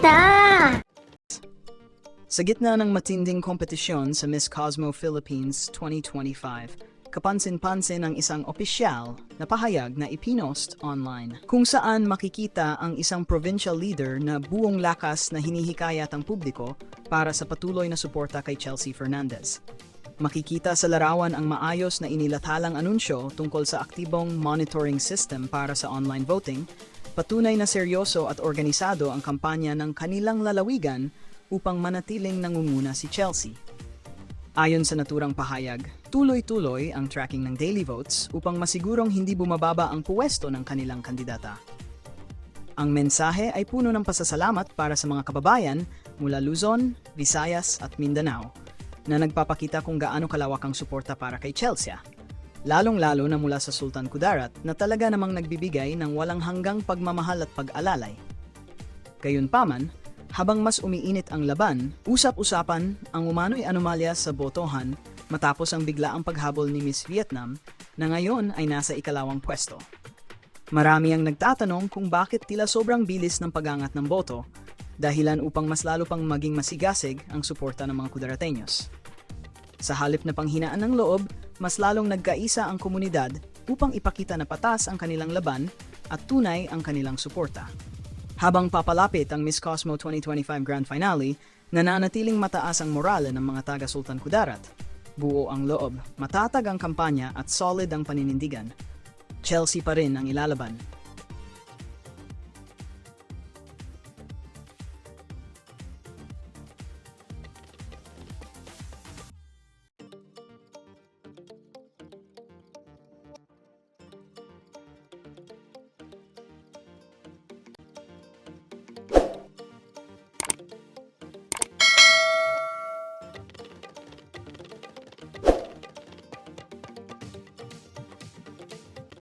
Sa gitna ng matinding kompetisyon sa Miss Cosmo Philippines 2025, kapansin-pansin ang isang opisyal na pahayag na ipinost online kung saan makikita ang isang provincial leader na buong lakas na hinihikayat ang publiko para sa patuloy na suporta kay Chelsea Fernandez. Makikita sa larawan ang maayos na inilathalang anunsyo tungkol sa aktibong monitoring system para sa online voting, patunay na seryoso at organisado ang kampanya ng kanilang lalawigan upang manatiling nangunguna si Chelsea. Ayon sa naturang pahayag, tuloy-tuloy ang tracking ng daily votes upang masigurong hindi bumababa ang puwesto ng kanilang kandidata. Ang mensahe ay puno ng pasasalamat para sa mga kababayan mula Luzon, Visayas at Mindanao na nagpapakita kung gaano kalawak ang suporta para kay Chelsea. Lalong-lalo na mula sa Sultan Kudarat na talaga namang nagbibigay ng walang hanggang pagmamahal at pag-alalay. Gayunpaman, habang mas umiinit ang laban, usap-usapan ang umano'y anomalya sa botohan matapos ang biglaang paghabol ni Miss Vietnam na ngayon ay nasa ikalawang pwesto. Marami ang nagtatanong kung bakit tila sobrang bilis ng pagangat ng boto, dahilan upang mas lalo pang maging masigasig ang suporta ng mga Kudaratenyos. Sa halip na panghinaan ng loob, mas lalong nagkaisa ang komunidad upang ipakita na patas ang kanilang laban at tunay ang kanilang suporta. Habang papalapit ang Miss Cosmo 2025 Grand Finale, nananatiling mataas ang morale ng mga taga Sultan Kudarat. Buo ang loob, matatag ang kampanya at solid ang paninindigan. Chelsea pa rin ang ilalaban